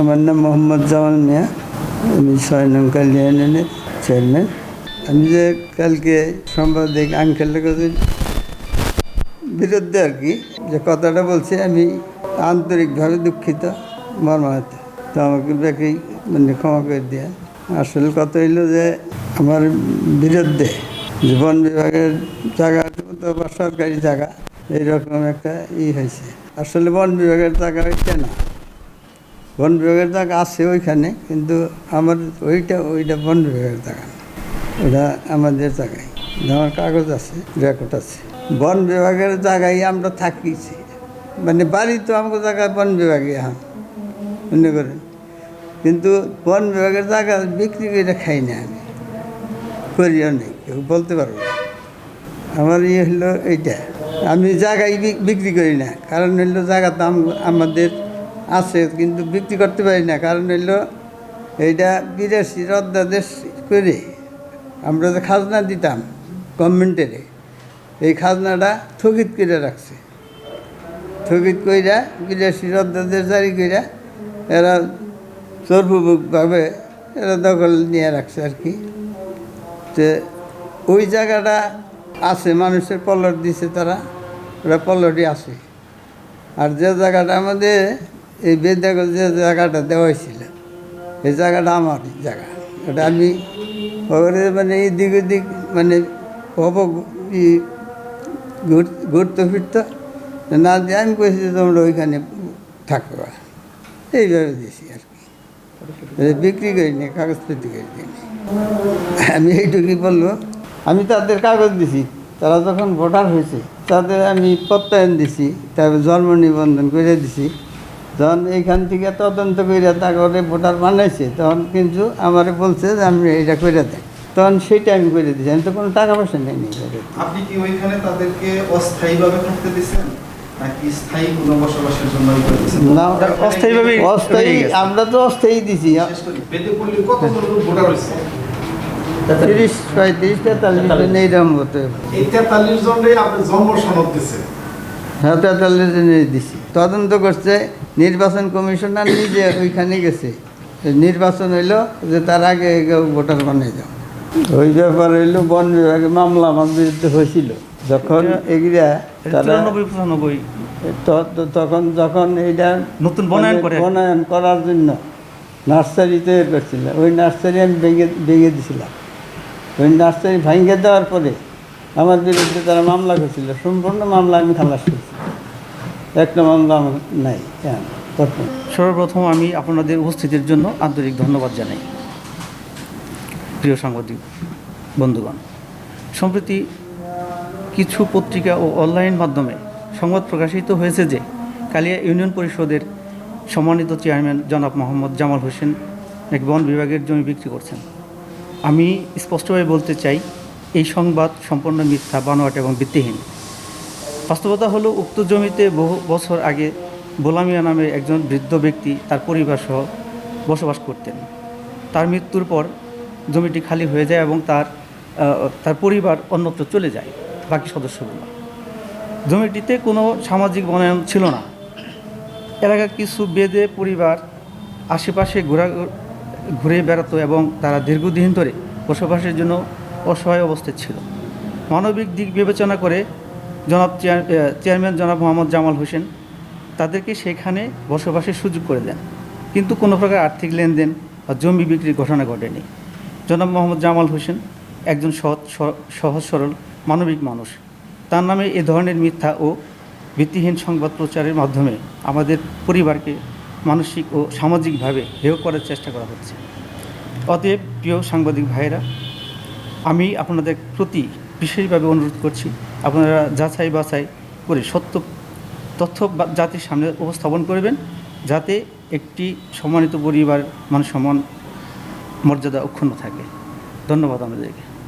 আমার নাম মোহাম্মদ জামাল মিয়া, আমি ছয় নং কালিয়া ইউনিয়নের চেয়ারম্যান। আমি যে কালকে সাংবাদিক আঙ্কেলের বিরুদ্ধে আর কি, যে কথাটা বলছি, আমি আন্তরিকভাবে দুঃখিত মর্মাহত। তো আমাকে ব্যাকে মানে ক্ষমা করে দেওয়া আসল কথা হইল যে, আমার বিরুদ্ধে যে বন বিভাগের জায়গা তো সরকারি জায়গা, এইরকম একটা ই হয়েছে। আসলে বন বিভাগের জায়গা ওইটা না। বন বিভাগের জায়গা আছে ওইখানে, কিন্তু আমার ওইটা ওইটা বন বিভাগের জায়গা ওটা আমাদের জায়গায়। আমার কাগজ আছে রেকর্ড আছে। বন বিভাগের জায়গায় আমরা থাকিছি মানে বাড়ি তো আমাকে জায়গায় বন বিভাগে হ্যাঁ মনে করেন। কিন্তু বন বিভাগের জায়গা বিক্রি করে খাই না আমি। করিও নেই, কেউ বলতে পারব না। আমার ইয়ে হলো এইটা, আমি জায়গায় বিক্রি করি না। কারণ হইল জায়গা দাম আমাদের আছে, কিন্তু বিক্রি করতে পারি না। কারণ হইল, এইটা বিদেশি রদ্দাদেশ করে আমরা যে খাজনা দিতাম গভর্নমেন্টের এই খাজনাটা স্থগিত করে রাখছে। স্থগিত কইরা বিদেশি রদ্দাদেশ জারি কইরা এরা চর্পভাবে এরা দখল নিয়ে রাখছে আর কি। যে ওই জায়গাটা আছে, মানুষের পলট দিছে তারা, ওরা পলটই আছে। আর যে জায়গাটা আমাদের এই বেদাগর যে জায়গাটা দেওয়া হয়েছিল, এই জায়গাটা আমার জায়গা। ওটা আমি ওরে মানে এই দিক ওদিক মানে হব ঘুরতে ফিরতে, না দিয়ে আমি কইছি যে তোমরা ওইখানে থাকবা এইভাবে দিয়েছি আর কি। বিক্রি করিনি কাগজপত্র করিনি আমি এইটুকুই বলব, আমি তাদের কাগজ দিছি, তারা যখন ভোটার হয়েছে, তাদের আমি প্রত্যয়ন দিছি, তারপর জন্ম নিবন্ধন করে দিছি। যখন এইখান থেকে তদন্ত করে তারপরে ভোটার বানাইছে তখন কিন্তু আমারে বলছে যে আমি এটা করে দেয় তখন সেটা আমি করে দিছি আমি তো কোনো টাকা পয়সা নেইনি আপনি কি ওইখানে তাদেরকে অস্থায়ীভাবে থাকতে দিচ্ছেন আমরা তো অস্থায়ী দিছি। তিরিশ পঁয়ত্রিশ তেতাল্লিশ জন এইরকম হতে তেতাল্লিশ জনের জন্ম সনদ দিচ্ছে জনে দিছি। তদন্ত করছে নির্বাচন কমিশনার নিজে ওইখানে গেছে। নির্বাচন হইল যে তার আগে ভোটার বানিয়ে যাও ওই ব্যাপার হইল বন বিভাগে মামলা আমার বিরুদ্ধে হয়েছিল। যখন এগুলা তখন যখন এইটা নতুন বনায়ন করে। বনায়ন করার জন্য নার্সারি তৈরি করছিল। ওই নার্সারি আমি ভেঙে ভেঙে দিছিলাম। ওই নার্সারি ভেঙে দেওয়ার পরে আমার বিরুদ্ধে তারা মামলা করেছিল। সম্পূর্ণ মামলা আমি খালাস করছি। একটা মামলা আমার নাই প্রথম সর্বপ্রথম আমি আপনাদের উপস্থিতির জন্য আন্তরিক ধন্যবাদ জানাই। প্রিয় সাংবাদিক, বন্ধুগণ, সম্প্রতি কিছু পত্রিকা ও অনলাইন মাধ্যমে সংবাদ প্রকাশিত হয়েছে যে কালিয়া ইউনিয়ন পরিষদের সম্মানিত চেয়ারম্যান জনাব মোহাম্মদ জামাল হোসেন এক বন বিভাগের জমি বিক্রি করছেন। আমি স্পষ্টভাবে বলতে চাই এই সংবাদ সম্পূর্ণ মিথ্যা, বানোয়াট এবং ভিত্তিহীন। বাস্তবতা হলো, উক্ত জমিতে বহু বছর আগে বোলামিয়া নামে একজন বৃদ্ধ ব্যক্তি তার পরিবার সহ বসবাস করতেন। তার মৃত্যুর পর জমিটি খালি হয়ে যায় এবং তার তার পরিবার অন্যত্র চলে যায়, বাকি সদস্যগুলো। জমিটিতে কোনো সামাজিক বনায়ন ছিল না। এলাকার কিছু বেদে পরিবার আশেপাশে ঘোরা, ঘুরে বেড়াতো এবং তারা দীর্ঘদিন ধরে বসবাসের জন্য অসহায় অবস্থায় ছিল। মানবিক দিক বিবেচনা করে জনাব চেয়ার- চেয়ারম্যান জনাব মোহাম্মদ জামাল হোসেন তাদেরকে সেখানে বসবাসের সুযোগ করে দেন। কিন্তু কোনো প্রকার আর্থিক লেনদেন বা জমি বিক্রির ঘটনা ঘটেনি। জনাব মোহাম্মদ জামাল হোসেন একজন সৎ সহজ, সরল, মানবিক মানুষ। তার নামে এ ধরনের মিথ্যা ও ভিত্তিহীন সংবাদ প্রচারের মাধ্যমে আমাদের পরিবারকে মানসিক ও সামাজিকভাবে হেয় করার চেষ্টা করা হচ্ছে। অতএব প্রিয় সাংবাদিক ভাইয়েরা আপনাদের প্রতি বিশেষভাবে অনুরোধ করছি, আপনারা যাচাই বাছাই করে সত্য তথ্য জাতির সামনে উপস্থাপন করবেন, যাতে একটি সম্মানিত পরিবার মান সম্মান মর্যাদা অক্ষুণ্ণ থাকে। ধন্যবাদ আমাদেরকে